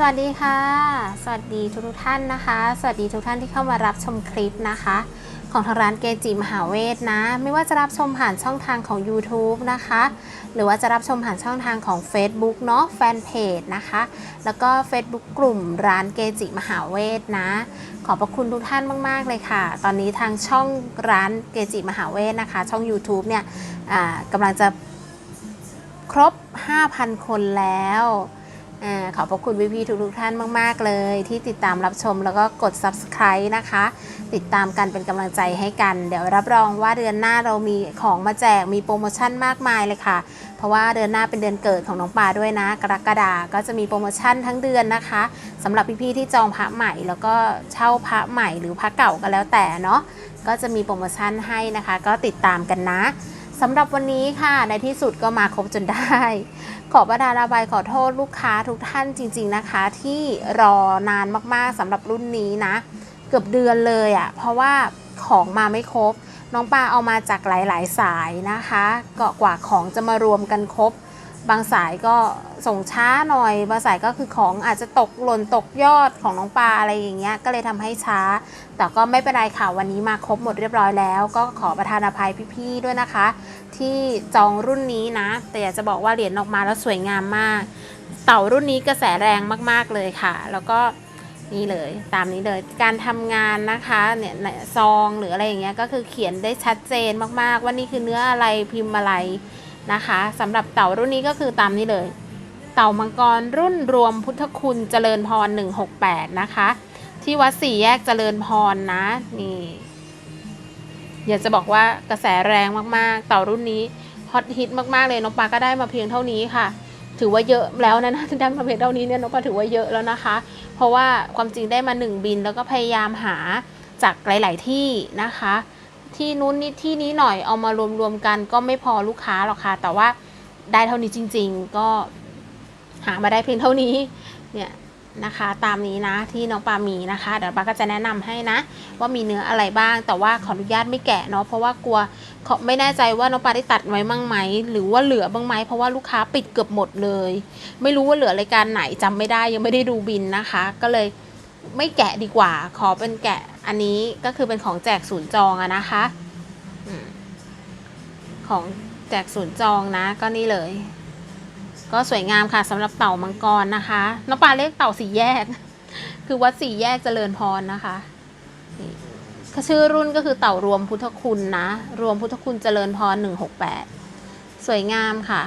สวัสดีค่ะ สวัสดีทุกทุกท่านนะคะ สวัสดีทุกท่านที่เข้ามารับชมคลิปนะคะ ของทางร้านเกจิมหาเวทนะ ไม่ว่าจะรับชมผ่านช่องทางของ YouTube นะคะ หรือว่าจะรับชมผ่านช่องทางของ Facebook เนาะแฟนเพจนะคะ แล้วก็ Facebook กลุ่มร้านเกจิมหาเวทนะ ขอบพระคุณทุกท่านมาก ๆ เลยค่ะ ตอนนี้ทางช่องร้านเกจิมหาเวทนะคะ ช่อง YouTube เนี่ยกำลังจะครบ 5,000 คนแล้ว อขอบพระคุณพี่ๆทุกๆท่านมาก ๆ เลย ที่ติดตามรับชมแล้วก็กด subscribe นะคะ ติดตามกันเป็นกำลังใจให้กัน เดี๋ยวรับรองว่าเดือนหน้าเรามีของมาแจกมีโปรโมชั่นมากมายเลยค่ะ เพราะว่าเดือนหน้าเป็นเดือนเกิดของน้องปาด้วยนะ กรกฎาก็จะมีโปรโมชั่นทั้งเดือนนะคะสำหรับพี่ๆที่จองพระใหม่ แล้วก็เช่าพระใหม่หรือพระเก่าก็แล้วแต่เนาะก็จะมีโปรโมชั่นให้นะคะ ก็ติดตามกันนะสำหรับวันนี้ค่ะในที่สุดก็มาครบจนได้ ขอประดาระบายขอโทษลูกค้าทุกท่านจริง ๆนะคะ ที่รอนานมากๆสำหรับรุ่นนี้นะ เกือบเดือนเลยอะ่ะ เพราะว่าของมาไม่ครบ น้องปลาเอามาจากหลายๆ สายนะคะก็กว่าของจะมารวมกันครบ บางสายก็ส่งช้าหน่อย บางสายก็คือของอาจจะตกหล่นตกยอดของน้องปลาอะไรอย่างเงี้ยก็เลยทำให้ช้า แต่ก็ไม่เป็นไรค่ะวันนี้มาครบหมดเรียบร้อยแล้ว ก็ขอประทานอภัยพี่ๆด้วยนะคะ ที่จองรุ่นนี้นะ แต่อยากจะบอกว่าเหรียญออกมาแล้วสวยงามมาก เต่ารุ่นนี้กระแสแรงมากๆเลยค่ะ แล้วก็นี่เลยตามนี้เลยการทำงานนะคะเนี่ยซองหรืออะไรอย่างเงี้ยก็คือเขียนได้ชัดเจนมากๆ ว่านี่คือเนื้ออะไรพิมพ์อะไรนะคะสำหรับเต่ารุ่นนี้ก็คือตามนี้เลย เต่ามังกรรุ่นรวมพุทธคุณเจริญพร 168 นะคะ ที่วัดสี่แยกเจริญพรนะนี่ อยากจะบอกว่ากระแสแรงมากๆ เต่ารุ่นนี้ฮอตฮิตมากๆเลยน้องปาก็ได้มาเพียงเท่านี้ค่ะ ถือว่าเยอะแล้วนะนะได้มาเพียงเท่านี้เนี่ยน้องปาถือว่าเยอะแล้วนะคะ เพราะว่าความจริงได้มาหนึ่งบินแล้วก็พยายามหาจากหลาย ๆ ที่นะคะ ที่นู้นนี่ที่นี้หน่อยเอามารวมๆกันก็ไม่พอลูกค้าหรอกค่ะ แต่ว่าได้เท่านี้จริง ๆ ก็หามาได้เพียงเท่านี้เนี่ย นะคะ ตามนี้นะที่น้องปามีนะคะ เดี๋ยวปาก็จะแนะนำให้นะ ว่ามีเนื้ออะไรบ้าง แต่ว่าขออนุญาตไม่แกะเนาะเพราะว่ากลัวเขาไม่แน่ใจว่าน้องปาได้ตัดไว้บ้างไหมหรือว่าเหลือบ้างไหมเพราะว่าลูกค้าปิดเกือบหมดเลย ไม่รู้ว่าเหลือรายการไหนจำไม่ได้ยังไม่ได้ดูบินนะคะ ก็เลยไม่แกะดีกว่า ขอเป็นแกะอันนี้ก็คือเป็นของแจกศูนย์จองอะนะคะของแจกศูนย์จองนะก็นี่เลย ก็สวยงามค่ะสำหรับเต่ามังกรนะคะน้องปลาเรียกเต่าสีแยก คือวัดสี่แยกเจริญพรนะคะชื่อรุ่นก็คือเต่ารวมพุทธคุณนะ รวมพุทธคุณเจริญพรหนึ่งหกแปดสวยงามค่ะ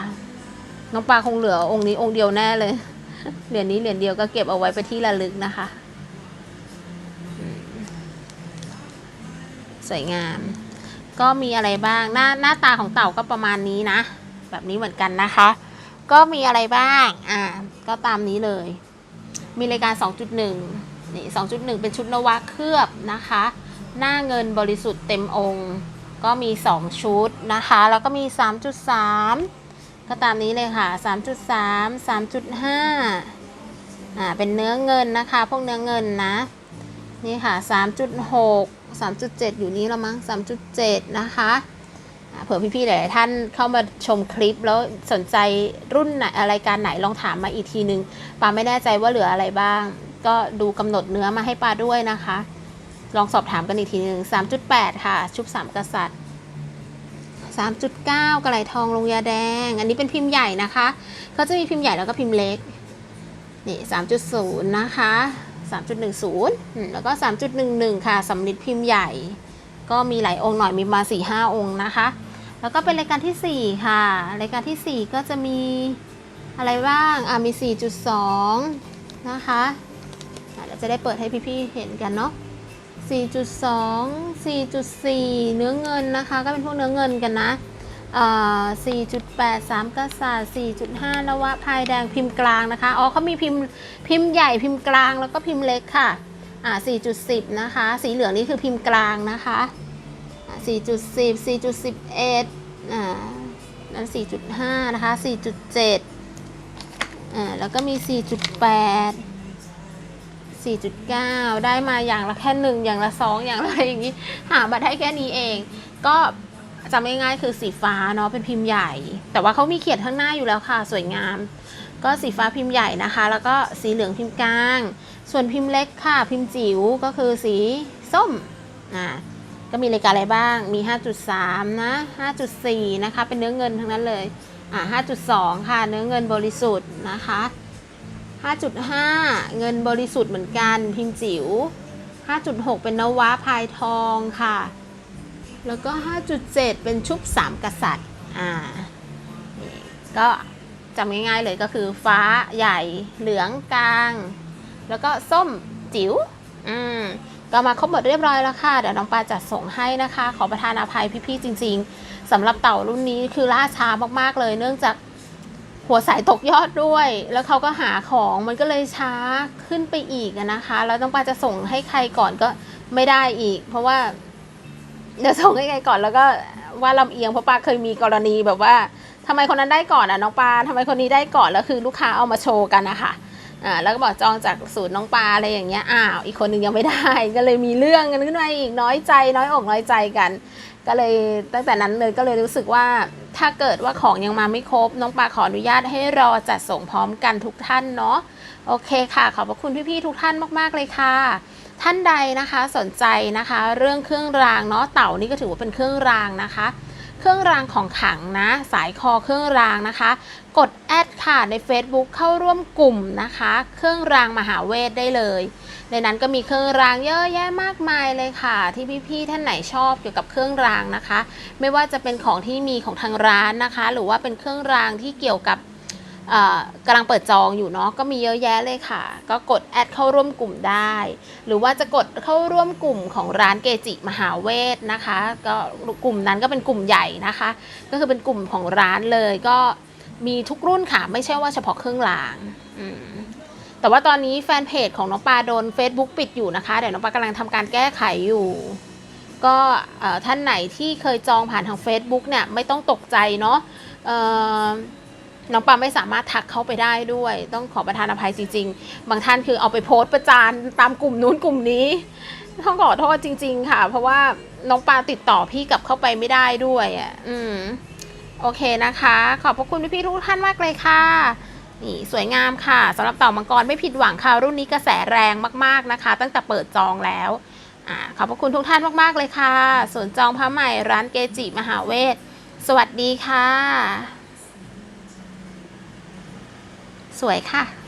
น้องปลาคงเหลือองค์นี้องค์เดียวแน่เลยเหรียญนี้เหรียญเดียวก็เก็บเอาไว้ไปที่ระลึกนะคะ สวยงาม ก็มีอะไรบ้างหน้าหน้าตาของเต่าก็ประมาณนี้นะ แบบนี้เหมือนกันนะคะ ก็มีอะไรบ้าง อ่า ก็ตามนี้เลย มีรายการ 2.1 นี่ 2.1 เป็นชุดนวะเคลือบนะคะ หน้าเงินบริสุทธิ์เต็มองค์ ก็มี 2 ชุดนะคะ แล้วก็มี 3.3 ก็ตามนี้เลยค่ะ 3.3 3.5 อ่า เป็นเนื้อเงินนะคะ พวกเนื้อเงินนะ นี่ค่ะ 3.6 3.7 อยู่นี้แล้วมั้ง 3.7 นะคะ เผื่อพี่ๆหลายท่านเข้ามาชมคลิปแล้วสนใจรุ่นไหนรายการไหนลองถามมาอีกทีนึงปาไม่แน่ใจว่าเหลืออะไรบ้าง ก็ดูกำหนดเนื้อมาให้ปาด้วยนะคะ ลองสอบถามกันอีกทีหนึ่ง3.8 ค่ะ ชุบสามกษัตริย์3.9 กระไหลทองลงยาแดง อันนี้เป็นพิมพ์ใหญ่นะคะเขาจะมีพิมพ์ใหญ่แล้วก็พิมพ์เล็ก นี่ 3.0 นะคะ 3.10 แล้วก็ 3.11 ค่ะสำลิดพิมพ์ใหญ่ ก็มีหลายองค์หน่อยมีมา4-5องค์นะคะ แล้วก็เป็นรายการทีสี่4 ค่ะ รายการทีสี่ 4 ก็จะมีอะไรบ้างอะมี 4.2 นะคะอะเดี๋ยวจะได้เปิดให้พี่ๆเห็นกันเนาะ4.2 4.4 เนื้อเงินนะคะ ก็เป็นพวกเนื้อเงินกันนะอ่า4.8 3กษัตริย์4.5 นวะพายแดงพิมพ์กลางนะคะ อ๋อเขามีพิมพ์พิมพ์ใหญ่พิมพ์กลางแล้วก็พิมพ์เล็กค่ะ อ่า 4.10 นะคะ สีเหลืองนี่คือพิมพ์กลางนะคะ 4.10 4.11อ่านั้น4.5 นะคะ 4.7อ่าแล้วก็มี 4.8 4.9 ได้มาอย่างละแค่หนึ่งอย่างละสองอย่างละอะไรอย่างนี้หามาได้แค่นี้เอง ก็จำง่ายๆคือสีฟ้าเนาะเป็นพิมพ์ใหญ่ แต่ว่าเขามีเขียนข้างหน้าอยู่แล้วค่ะ สวยงาม ก็สีฟ้าพิมพ์ใหญ่นะคะ แล้วก็สีเหลืองพิมพ์กลาง ส่วนพิมพ์เล็กค่ะ พิมพ์จิ๋วก็คือสีส้มอ่า ก็มีรายการอะไรบ้าง มี 5.3 นะ 5.4 นะคะ เป็นเนื้อเงินทั้งนั้นเลย อ่า5.2 ค่ะ เนื้อเงินบริสุทธิ์นะคะ 5.5 เงินบริสุทธิ์เหมือนกัน พิมพ์จิ๋ว 5.6 เป็นนวะพายทองค่ะ แล้วก็ 5.7 เป็นชุบสามกษัตริย์ อ่ามีก็จำง่ายๆเลยก็คือฟ้าใหญ่ เหลืองกลาง แล้วก็ส้มจิ๋ว อืม ก็มาครบหมดเรียบร้อยแล้วค่ะ เดี๋ยวน้องปลาจัดส่งให้นะคะ ขอประทานอภัยพี่ๆจริง ๆสำหรับเต่ารุ่นนี้คือล่าช้ามากๆเลย เนื่องจากหัวสายตกยอดด้วย แล้วเขาก็หาของมันก็เลยช้าขึ้นไปอีกนะคะ แล้วน้องปลาจะส่งให้ใครก่อนก็ไม่ได้อีก เพราะว่าเดี๋ยวส่งให้ใครก่อนแล้วก็ว่าลำเอียงเพราะปลาเคยมีกรณีแบบว่าทำไมคนนั้นได้ก่อนอะน้องปลาทำไมคนนี้ได้ก่อนแล้วคือลูกค้าเอามาโชว์กันนะคะ อ่าแล้วก็บอกจองจากสูตรน้องปลาอะไรอย่างเงี้ยอ้าวอีกคนหนึ่งยังไม่ได้ ก็เลยมีเรื่องกันขึ้นมาอีกน้อยใจน้อยอกน้อยใจกัน ก็เลยตั้งแต่นั้นเลยก็เลยรู้สึกว่าถ้าเกิดว่าของยังมาไม่ครบ น้องปลาขออนุญาตให้รอจัดส่งพร้อมกันทุกท่านเนาะโอเคค่ะ ขอบพระคุณพี่ๆทุกท่านมากๆเลยค่ะท่านใดนะคะสนใจนะคะ เรื่องเครื่องรางเนาะเต่านี่ก็ถือว่าเป็นเครื่องรางนะคะ เครื่องรางของขลังนะ สายคอเครื่องรางนะคะ กดแอดค่ะใน Facebook เข้าร่วมกลุ่มนะคะ เครื่องรางมหาเวทได้เลย ในนั้นก็มีเครื่องรางเยอะแยะมากมายเลยค่ะ ที่พี่ๆท่านไหนชอบเกี่ยวกับเครื่องรางนะคะ ไม่ว่าจะเป็นของที่มีของทางร้านนะคะ หรือว่าเป็นเครื่องรางที่เกี่ยวกับ กำลังเปิดจองอยู่เนาะก็มีเยอะแยะเลยค่ะ ก็กดแอดเข้าร่วมกลุ่มได้ หรือว่าจะกดเข้าร่วมกลุ่มของร้านเกจิมหาเวทนะคะ ก็กลุ่มนั้นก็เป็นกลุ่มใหญ่นะคะ ก็คือเป็นกลุ่มของร้านเลยก็มีทุกรุ่นค่ะไม่ใช่ว่าเฉพาะเครื่องรางแต่ว่าตอนนี้แฟนเพจของน้องปาโดน Facebook ปิดอยู่นะคะเดี๋ยวน้องปากำลังทำการแก้ไขอยู่ ก็ท่านไหนที่เคยจองผ่านทาง Facebook เนี่ยไม่ต้องตกใจเนาะ น้องปาไม่สามารถทักเข้าไปได้ด้วย ต้องขอประทานอภัยจริง ๆ บางท่านคือเอาไปโพสต์ประจานตามกลุ่มนู้นกลุ่มนี้ต้องขอโทษจริง ๆ ค่ะ เพราะว่าน้องปาติดต่อพี่กลับเข้าไปไม่ได้ด้วยอะอืมโอเคนะคะ ขอบพระคุณพี่ๆทุกท่านมากเลยค่ะนี่สวยงามค่ะสำหรับเต่ามังกรไม่ผิดหวังค่ะรุ่นนี้กระแสแรงมากๆนะคะ ตั้งแต่เปิดจองแล้วอ่าขอบพระคุณทุกท่านมากๆเลยค่ะส่วนจองพระใหม่ร้านเกจิมหาเวทสวัสดีค่ะ สวยค่ะ